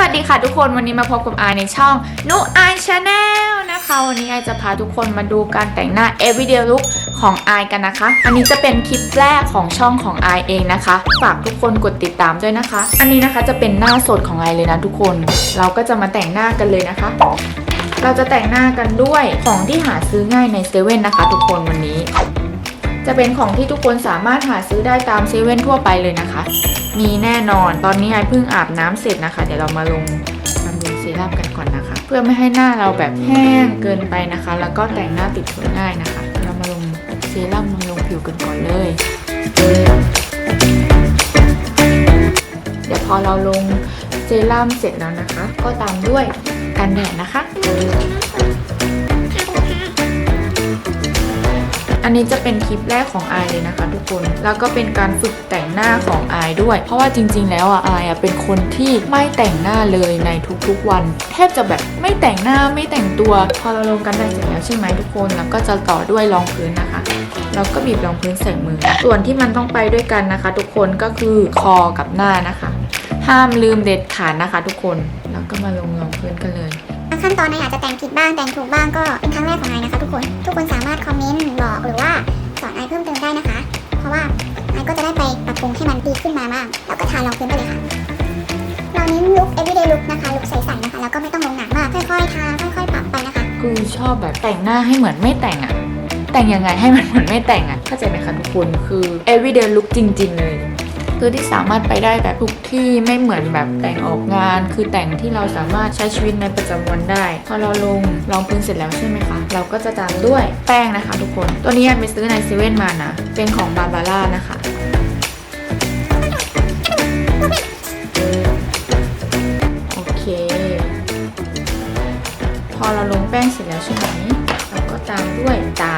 สวัสดีค่ะทุกคนวันนี้มาพบกับอายในช่องนุอายชาแนลนะคะวันนี้อายจะพาทุกคนมาดูการแต่งหน้า everyday look ของอายกันนะคะ อันนี้จะเป็นคลิปแรกของช่องของอายเองนะคะ ฝากทุกคนกดติดตามด้วยนะคะ อันนี้นะคะจะเป็นหน้าสดของอายเลยนะทุกคน เราก็จะมาแต่งหน้ากันเลยนะคะ เราจะแต่งหน้ากันด้วยของที่หาซื้อง่ายในเซเว่นนะคะ ทุกคนวันนี้ จะเป็นของที่ทุกคนสามารถหาซื้อได้ตามเซเว่นทั่วไปเลยนะคะ มีแน่นอนตอนนี้ไอเพิ่งอาบน้ำเสร็จนะคะ เดี๋ยวเรามาลงบำรุงเซรั่มกันก่อนนะคะ เพื่อไม่ให้หน้าเราแบบแห้งเกินไปนะคะ แล้วก็แต่งหน้าติดทนง่ายนะคะ เรามาลงเซรั่มบำรุงผิวกันก่อนเลย เดี๋ยวพอเราลงเซรั่มเสร็จแล้วนะคะ ก็ตามด้วยกันแดดนะคะ อันนี้จะเป็นคลิปแรกของไอเลยนะคะ ทุกคน แล้วก็เป็นการฝึกแต่งหน้าของไอด้วย เพราะว่าจริง ๆ แล้วอะออะเป็นคนที่ไม่แต่งหน้าเลยในทุกๆวัน แทบจะแบบไม่แต่งหน้าไม่แต่งตัว พอเราลงกันได้เสร็จแล้วใช่ไหมทุกคน แล้วก็จะต่อด้วยรองพื้นนะคะเราก็บีบรองพื้นใส่มือ ส่วนที่มันต้องไปด้วยกันนะคะ ทุกคนก็คือคอกับหน้านะคะ ห้ามลืมเด็ดขาดนะคะ ทุกคน แล้วก็มาลงรองพื้นกันเลย ขั้นตอนนายอาจจะแต่งผิดบ้างแต่งถูกบ้างก็เป็นครั้งแรกของนายนะคะทุกคน ทุกคนสามารถคอมเมนต์บอกหรือว่าสอนนายเพิ่มเติมได้นะคะ เพราะว่านายก็จะได้ไปปรับปรุงให้มันดีขึ้นมาบ้างแล้วก็ทารองพื้นไปเลยค่ะเราเน้นลุค everyday look นะคะลุคใสๆนะคะแล้วก็ไม่ต้องลงหนักมากค่อยๆทาค่อยๆปรับไปนะคะคือชอบแบบแต่งหน้าให้เหมือนไม่แต่งอะแต่งยังไงให้มันเหมือนไม่แต่งอะเข้าใจไหมคะทุกคนคือ everyday look จริง ๆ เลย คือที่สามารถไปได้แบบทุกที่ไม่เหมือนแบบแต่งออกงาน คือแต่งที่เราสามารถใช้ชีวิตในประจำวันได้ พอเราลงรองพื้นเสร็จแล้วใช่ไหมคะ เราก็จะตามด้วยแป้งนะคะ ทุกคน ตัวนี้อันไปซื้อในเซเว่นมานะ เป็นของบาบาร่านะคะโอเค พอเราลงแป้งเสร็จแล้วใช่ไหมเราก็ตามด้วยตา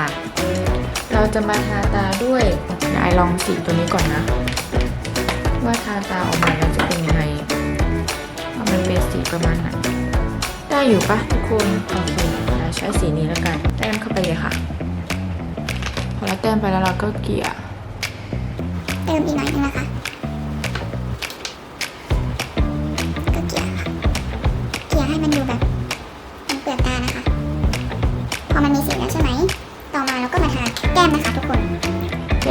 เราจะมาทาตาด้วยเดี๋ยวไอลองสีตัวนี้ก่อนนะ ว่าทาตาออกมาแล้วจะเป็นยังไงว่ามันเป็นสีประมาณไหนได้อยู่ปะทุกคนโอเคเราใช้สีนี้แล้วกันแต้มเข้าไปเลยค่ะ พอเราแต้มไปแล้วเราก็เกลี่ยเติมอีกหน่อยนึงนะคะก็เกลี่ยค่ะเกลี่ยให้มันดูแบบมันเปลือกตานะคะ พอมันมีสีแล้วใช่ไหมต่อมาเราก็มาทาแก้มนะคะทุกคน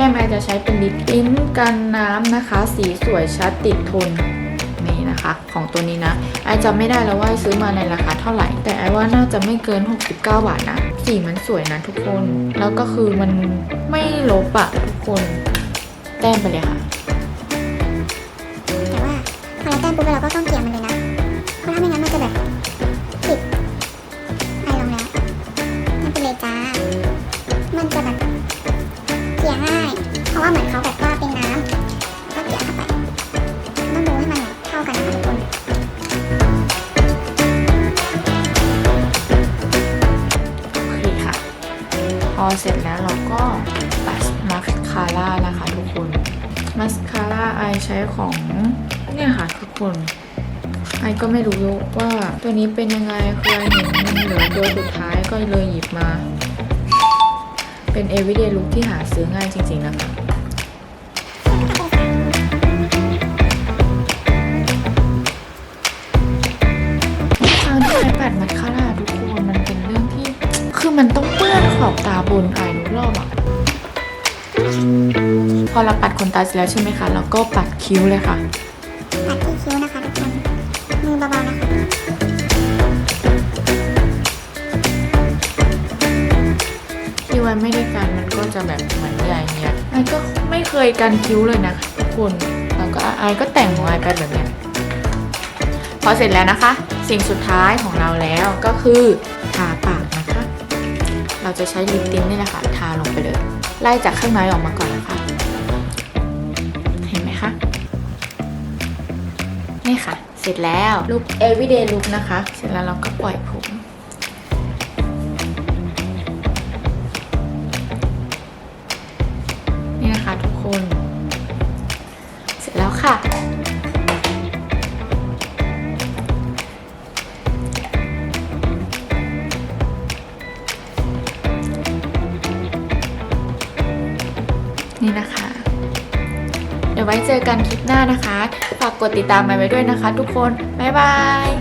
ก้มไอจะใช้เป็นลิปติ้นกันน้ำนะคะ สีสวยชัดติดทนนี่นะคะ ของตัวนี้นะไอจำไม่ได้แล้วว่าซื้อมาในราคาเท่าไหร่ แต่ไอว่าน่าจะไม่เกิน 69 บาทนะ สีมันสวยนะทุกคน แล้วก็คือมันไม่ลบอะทุกคน แต้มไปเลยค่ะ ลียง่าย เพราะว่าเหมือนเขาแบบว่าเป็นน้ำก็เกลี่ยเข้าไป ต้องดูให้มันเข้ากันนะคะทุกคนโอเคค่ะ พอเสร็จแล้วเราก็ปัดมาสคาร่านะคะทุกคน มาสคาร่าไอใช้ของเนี่ยค่ะทุกคนไอก็ไม่รู้ว่าตัวนี้เป็นยังไงคือไอเห็นมันเหลือตัวสุดท้ายก็เลยหยิบมา เป็น everyday look ที่หาซื้อง่ายจริง ๆ นะคะทางที่ไอปัดมัสคาร่าทุกคนมันเป็นเรื่องที่ คือมันต้องเปื้อนขอบตาบนไอทุรอบอะ พอเราปัดขนตาเสร็จแล้วใช่ไหมคะแล้วก็ปัดคิ้วเลยค่ะ ไว้ไม่ได้กันมันก็จะแบบเหมือนใหญ่เนี้ยไอก็ไม่เคยกันคิ้วเลยนะทุกคนแล้วก็ไอก็แต่งของไอไปแบบเนี้ยพอเสร็จแล้วนะคะ สิ่งสุดท้ายของเราแล้วก็คือทาปากนะคะ เราจะใช้ลิปติ้นนี่แหละค่ะทาลงไปเลย ไล่จากข้างในออกมาก่อนนะคะ เห็นไหมคะ นี่ค่ะ เสร็จแล้วลุค everyday look นะคะ เสร็จแล้วเราก็ปล่อยผม ร็จแล้วค่ะ นี่นะคะ เดี๋ยวไว้เจอกันคลิปหน้านะคะ ฝากกดติดตามไว้ด้วยนะคะทุกคน บ๊ายบาย